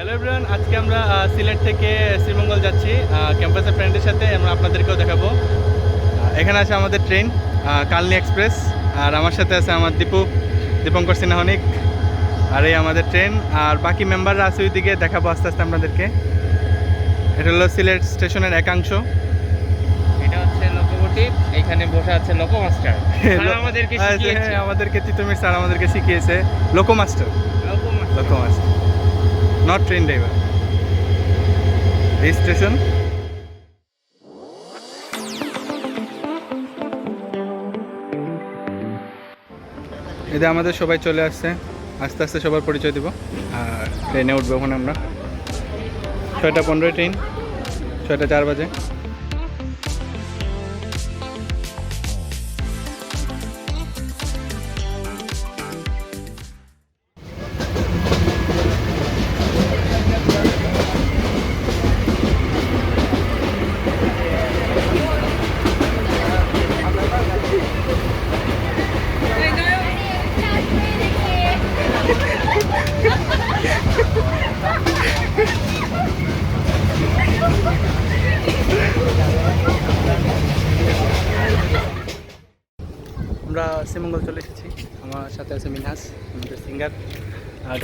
Hello everyone আজকে আমরা সিলেট থেকে শ্রীমঙ্গল যাচ্ছি। ক্যাম্পাসের ফ্রেন্ডের সাথে আমরা আপনাদেরকেও দেখাবো। এখানে আছে আমাদের ট্রেন কালনি এক্সপ্রেস আর আমার সাথে আছে আমার দীপু দীপঙ্কর সিনহানিক আর এই আমাদের ট্রেন আর বাকি মেম্বাররা আছে ওইদিকে দেখাবো আস্তে আস্তে আপনাদেরকে। এটা হলো সিলেট স্টেশনের একাংশ। এটা হচ্ছে লোকোমোটিভ এখানে বসে আছে লোকো মাস্টার আমাদেরকে হ্যাঁ, আমাদেরকে তিতুমির স্যার আমাদেরকে শিখিয়েছে। Loco master loco master loco train driver. এই স্টেশন এতে আমাদের সবাই চলে আসছে। আস্তে আস্তে সবার পরিচয় দিব। আর ট্রেনে উঠবো ওখানে আমরা। ছয়টা পনেরোই ট্রেন ছয়টা চার বাজে।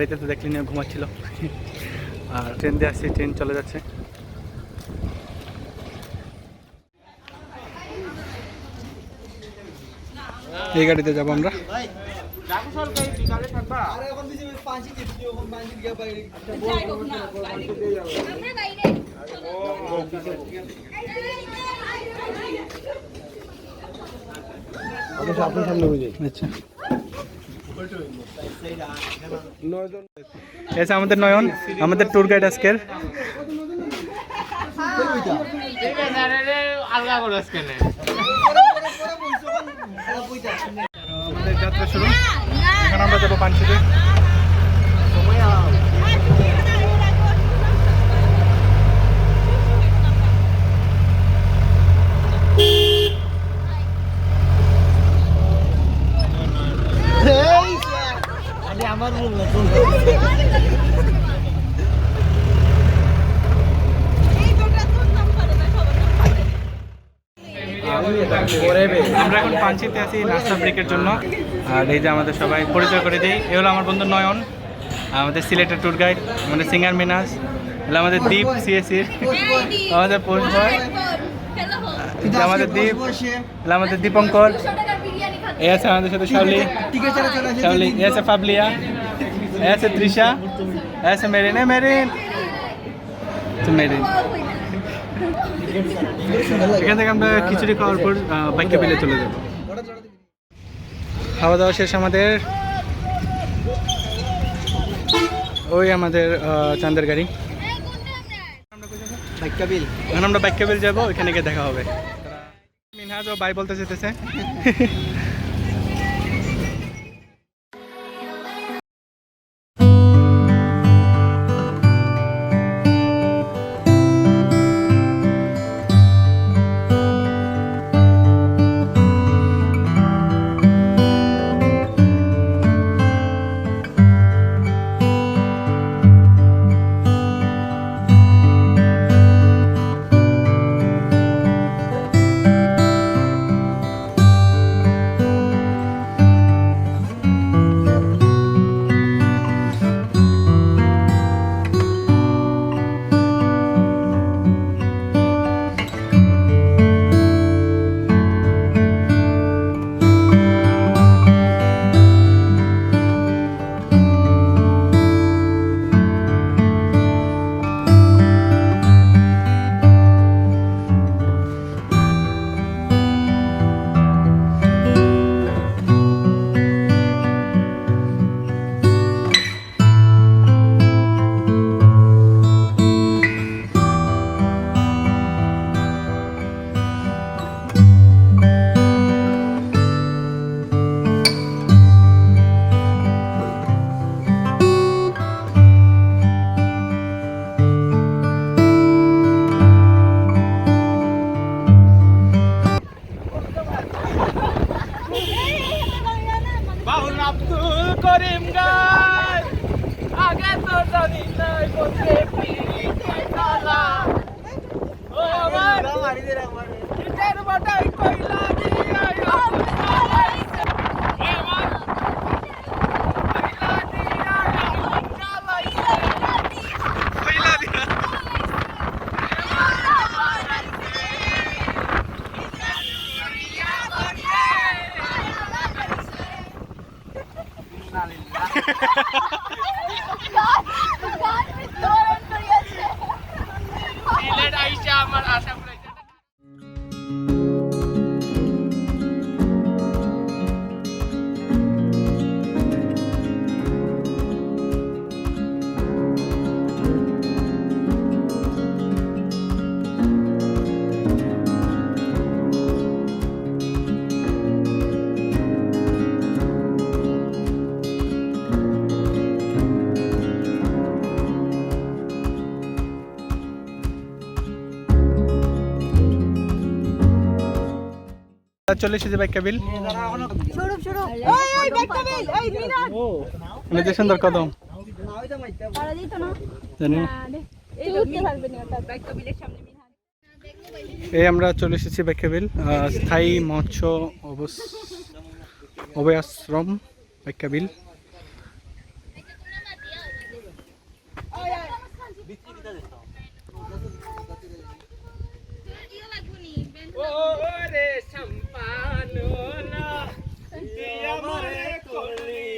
গাড়িতে তো দেখলি না ঘুমাচ্ছিল। আর ট্রেন দিয়ে আসছি ট্রেন চলে যাচ্ছে। এই গাড়িতে যাব আমরা। আচ্ছা। এসে আমাদের নয়ন আমাদের ট্যুর গাইড আজকের। আমাদের যাত্রা শুরু। এখন আমরা যাব পাঞ্চিতে পাঞ্চিতে আছি নাস্তা ব্রেকের জন্য। আর এই যে আমাদের সবাই পরিচয় করে দিই, এ হলো আমার বন্ধু নয়ন, আমাদের সিলেটের ট্যুর গাইড আমাদের সিঙ্গার মিনাস এগুলো আমাদের দ্বীপ সিএসির আমাদের বয় আমাদের দ্বীপ আমাদের দীপঙ্কর, এ আছে আমাদের সাথে শাওলি শাওলি, এ আছে ফাবলিয়া, এ আছে তৃষা, এ আছে মেরিন, এ মেরিন মেরিন। এখান থেকে আমরা খিচুড়ি খাওয়ার পর বাইকে পেলে চলে যাব। খাওয়া দাওয়া শেষ আমাদের। ওই আমাদের চান্দের গাড়ি। এখন আমরা যাব ওইখানে গিয়ে দেখা হবে। মিনহাজ ও বাই বলতে যেতেছে। চলে এসেছে বাইক কাবিল। মানে যে সুন্দর কদম। এই আমরা চলে এসেছি বাইকাবিল স্থায়ী মৎস্য অবস অভয়াশ্রম বাইকাবিল ওরে সম্পাননা দিয়া মরে করলি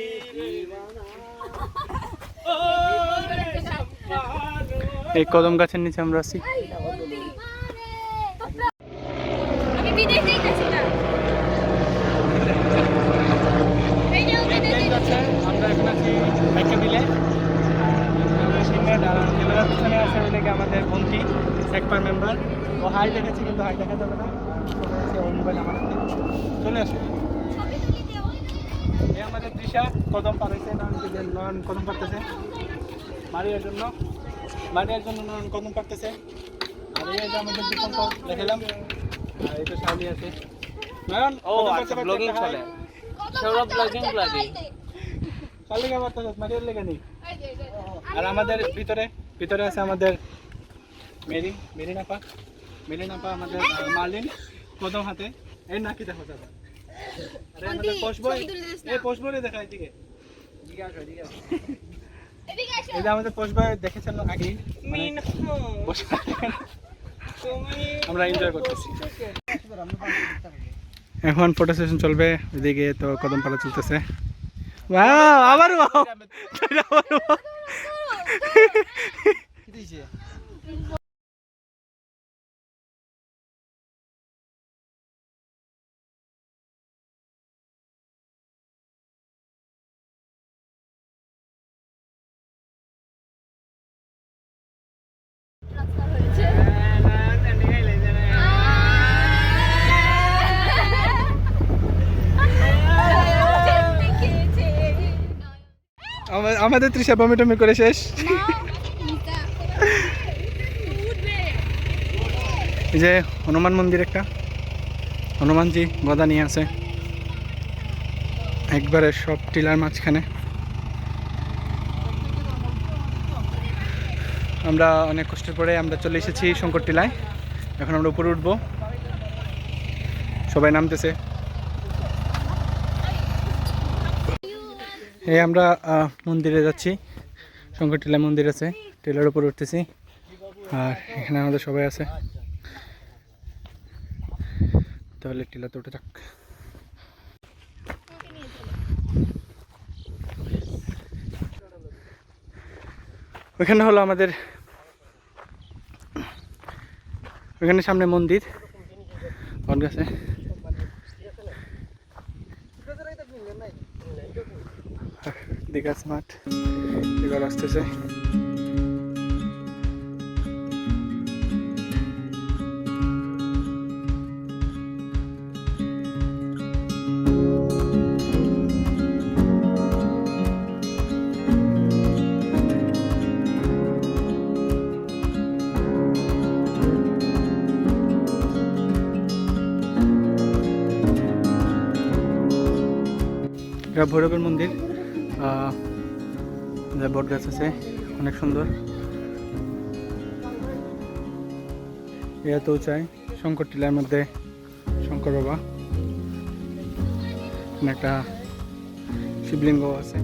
ওরে সম্পাননা এই কদম গাছের নিচে আমরা আছি। আমাদের বন্ধি মেম্বার ও হাই দেখেছি কিন্তু হাই দেখা যাবে না। চলে এসে ওর মোবাইল আমার চলে আসে। এই আমাদের তৃষা কদম নয়ন কদম পাড়তেছে মারিয়ার জন্য। মারিয়ার জন্য নয়ন কদম পাড়তেছে আর এই যে আমাদের দীপঙ্ক দেখালাম। আর এই তো শালি আছে। নয়ন ও আচ্ছা ব্লগিং চলে। সৌরভ ব্লগিং ব্লগিং শালি কে পারতেছে মারিয়ার লেগে নেই। আর আমাদের ভিতরে ভিতরে আছে আমাদের মেরি মেরি নাপা মেরি নাপা আমাদের মার্লিন কদম হাতে। এই নাকি দেখো দাদা। আরে আমাদের পোষবই এই পোষবই দেখা এদিকে। এই যে আমাদের পোষবই দেখেছেন আগে? বসে আমরা এনজয় করতেছি। এখন ফটো সেশন চলবে এদিকে তো কদম পালা চলতেছে আবার আবারও। আমাদের তৃষা বমিটমি করে শেষ। এই যে হনুমান মন্দির একটা। হনুমানজি গদা নিয়ে আছে। একবারে সব টিলার মাঝখানে। আমরা অনেক কষ্টের পরে আমরা চলে এসেছি শঙ্কর টিলায়। এখন আমরা উপরে উঠবো। সবাই নামতেছে। এই আমরা মন্দিরে যাচ্ছি। শঙ্কর টিলা মন্দির আছে, টিলার উপর উঠতেছি। আর এখানে আমাদের সবাই আছে। তাহলে টিলাতে উঠে যাক। ওইখানে হলো আমাদের, ওইখানে সামনে মন্দির। বট গাছে? দীঘা স্মার্ট এবার আসতেছে ভৈরবের মন্দির। বট গাছ আছে, অনেক সুন্দর। এতেও চাই, শঙ্কর টিলার মধ্যে শঙ্কর বাবা। একটা শিবলিঙ্গ আছে।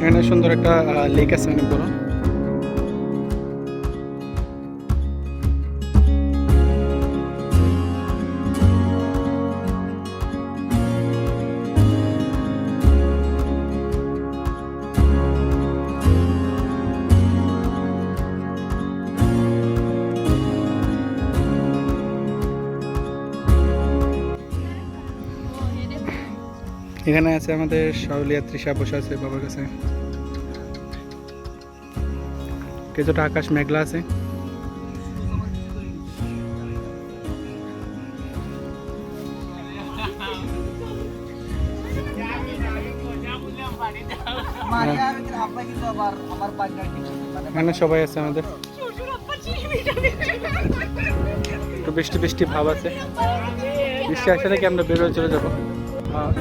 এখানে সুন্দর একটা লেক আছে, অনেক বড়। এখানে আছে আমাদের শাউলিয়া তৃষা বসে আছে বাবার কাছে। কিছুটা আকাশ মেঘলা আছে। এখানে সবাই আছে আমাদের। একটু বৃষ্টি বৃষ্টি ভাব আছে। বৃষ্টি আসলে কি আমরা বেরোয় চলে যাব?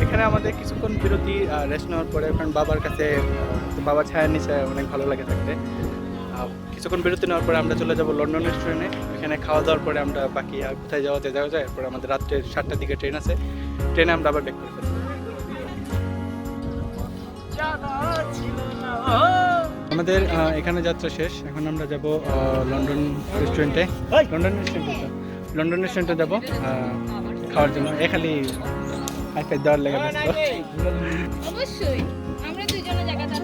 এখানে আমাদের কিছুক্ষণ বিরতি রেস্ট নেওয়ার পরে কারণ বাবার কাছে বাবার ছায়ার নিচে অনেক ভালো লাগে থাকতে। কিছুক্ষণ বিরতি নেওয়ার পরে আমরা চলে যাব লন্ডন রেস্টুরেন্টে এখানে খাওয়া দাওয়ার পরে আমরা বাকি আর কোথায় যাওয়াতে যাওয়া যায়। এরপর আমাদের রাত্রে সাতটার দিকে ট্রেন আছে। ট্রেনে আমরা আবার ব্যাক করে ফেলব। আমাদের এখানে যাত্রা শেষ। এখন আমরা যাব লন্ডন রেস্টুরেন্টে লন্ডন রেস্টুরেন্টে লন্ডন রেস্টুরেন্টে যাব খাওয়ার জন্য। এ খালি ফাই দেওয়ার লেগে অবশ্যই আমরা দুজনে জায়গা তার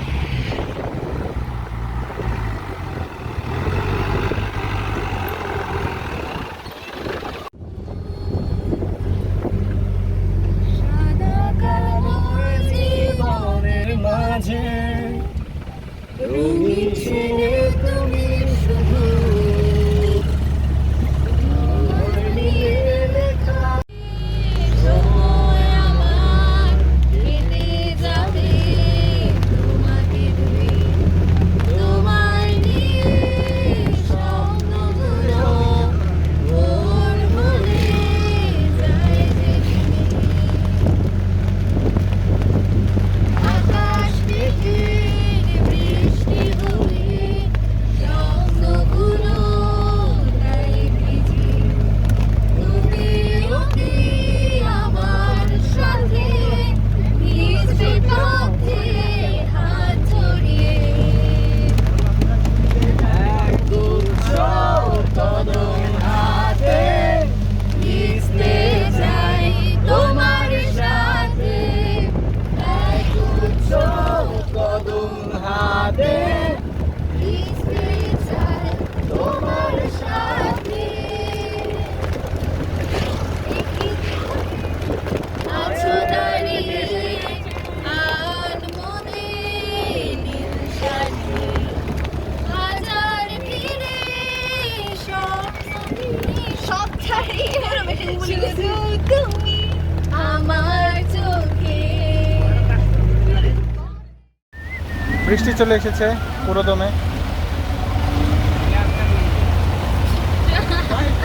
চলে এসেছে পুরোদমে।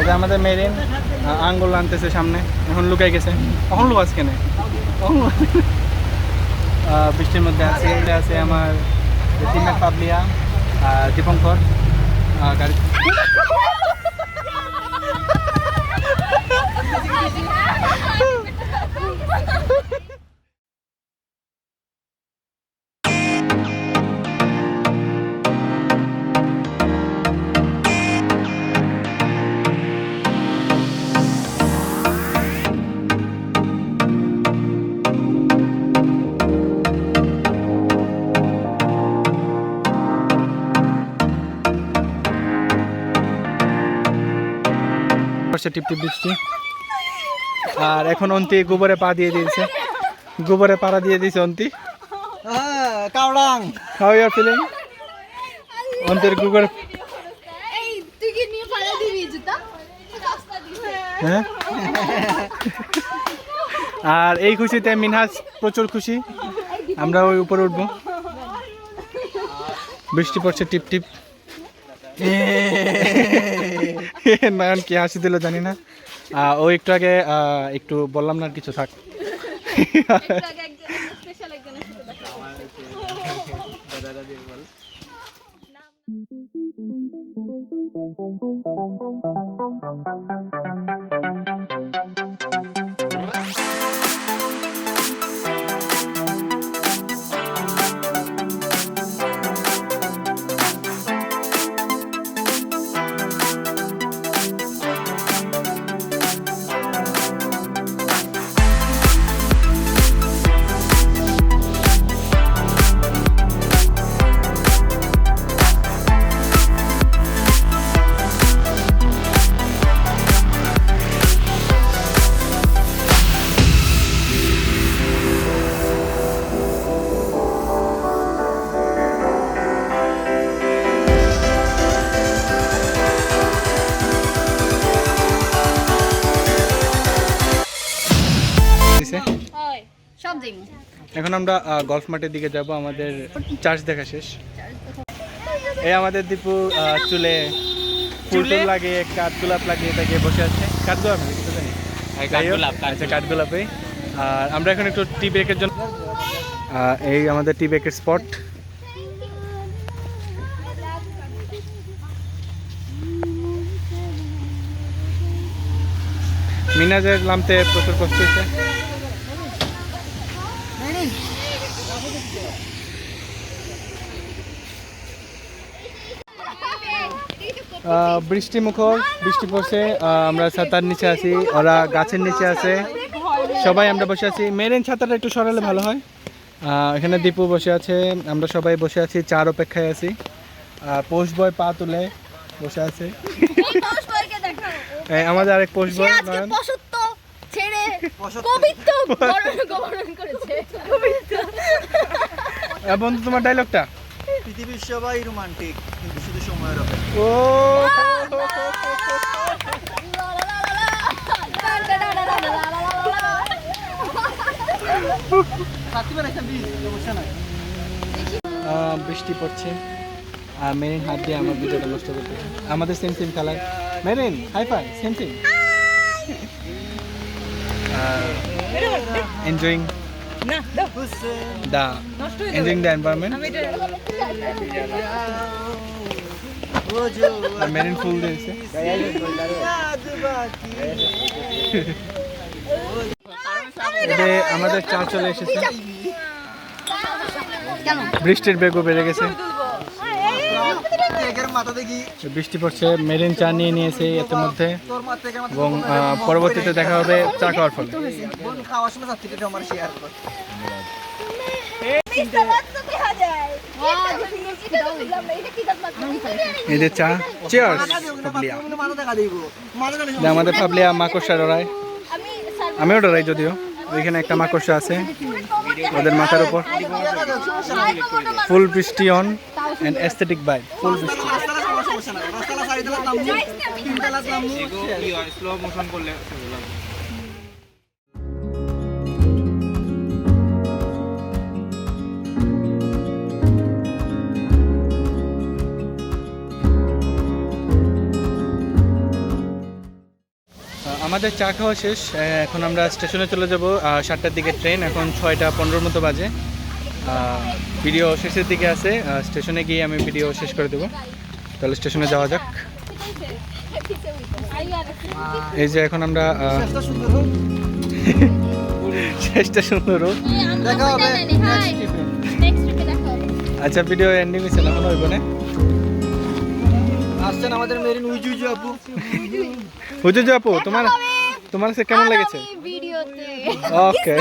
এটা আমাদের মেরিন আঙ্গুল আনতেছে সামনে। এখন লুকাই গেছে। কখন লুকাস? আহ, বৃষ্টির মধ্যে আছে আছে আমার টিমের পাবলিয়া আর দীপঙ্কর। গাড়ি পড়ছে টিপ টিপ বৃষ্টি আর এখন অন্তি গোবরে পা দিয়ে দিয়েছে। গোবরে পাড়া দিয়ে দিয়েছে অন্তি। কাউডাং হাউ ফিলিং অন্তের গোবর হ্যাঁ? আর এই খুশিতে মিনহাজ প্রচুর খুশি। আমরা ওই উপরে উঠবো। বৃষ্টি পড়ছে টিপ টিপ নয়ন কি হাসি দিল জানি না। ও একটু আগে একটু বললাম না কিছু থাক। Thank আগে আমরা গলফ মাঠের দিকে যাব আমাদের চার্জ দেখা শেষ। এই আমাদের দীপু চুলে ফুল লাগিয়ে কাঠ গোলাপ লাগিয়ে তাকে বসে আছে। কাঠ গোলাপ নাকি জানি আচ্ছা কাঠ গোলাপে আর আমরা এখন একটু টি ব্রেকের জন্য এই আমাদের টি ব্রেকের স্পট মিনাজের নামতে প্রচুর কষ্ট হয়েছে। বৃষ্টি মুখর বৃষ্টি পড়ছে আহ, আমরা ছাতার নিচে আছি ওরা গাছের নিচে আছে। সবাই আমরা বসে আছি। মেরেন ছাতাটা একটু সরালে ভালো হয়। আহ, এখানে দীপু বসে আছে আমরা সবাই বসে আছি চার অপেক্ষায় আছি। পোস্ট বয় পা তুলে বসে আছে। আমাদের আরেক পোস্ট বয় আজকে ছেড়ে কবিত্ব বরণ করেছে। বন্ধু তোমার ডায়লগটা পৃথিবীর সবাই রোমান্টিক কিন্তু শুধু সময়ের অপেক্ষা ও বৃষ্টি পড়ছে। আর মেরিন হাত দিয়ে আমার ভিডিওটা নষ্ট করতে আমাদের same same colour marine hi fi same same enjoying the enjoying the environment আর মেরিন ফুল দিয়েছে এতে আমাদের চা চলে এসেছে। বৃষ্টির বেগও বেড়ে গেছে। বৃষ্টি পড়ছে মেরিন চা নিয়ে নিয়েছে এর মধ্যে। এবং পরবর্তীতে দেখা হবে চা খাওয়ার ফলে। এই যে চা চেয়ার্স আমাদের পাবলিয়া মাকড়সা ডরায় আমিও ডরাই যদিও ওইখানে একটা মাকড়সা আছে ওদের মাথার উপর ফুল বৃষ্টি অন অ্যান্ড এস্থেটিক বাই ফুল বৃষ্টি তিনটা আমাদের চা খাওয়া শেষ এখন আমরা স্টেশনে চলে যাব সাতটার দিকে ট্রেন এখন ছয়টা পনেরোর মতো বাজে। ভিডিও শেষের দিকে আছে স্টেশনে গিয়ে আমি ভিডিও শেষ করে দেবো। তাহলে স্টেশনে যাওয়া যাক। এই যে এখন আমরা আহ, চেষ্টা সুন্দর হোক। শেষটা সুন্দর হোক। দেখা হবে। নেক্সট ট্রিপে দেখা হবে। আচ্ছা ভিডিও এন্ডিং হয়েছে না মনে হইব আসছেন আমাদের মেরিন উইজু উইজু আপু। যে আপু তোমার তোমার কাছে কেমন লেগেছে ভিডিওতে ওকে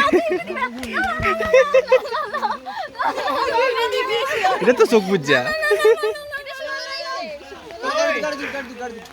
এটা তো চোখ বুঝা গাড়ি দিন, গাড়ি দিন,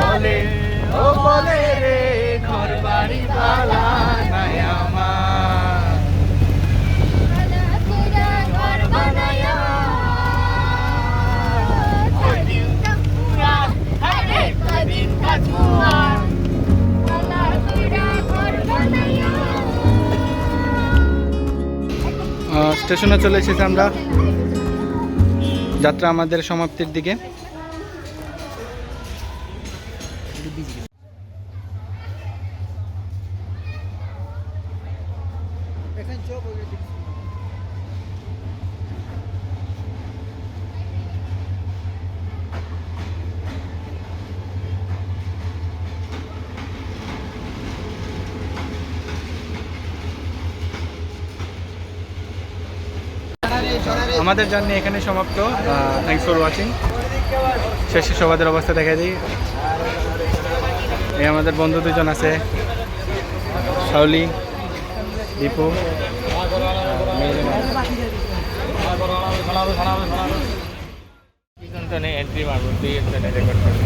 বলে ও বলে রে ঘর বাড়ি স্টেশনে চলে এসেছি আমরা। যাত্রা আমাদের সমাপ্তির দিকে। আমাদের জার্নি এখানে সমাপ্ত। থ্যাংকস ফর ওয়াচিং শেষে সবাদের অবস্থা দেখা দিই। এই আমাদের বন্ধু দুজন আছে শাউলি দীপু এন্ট্রি দুই রেকর্ড করব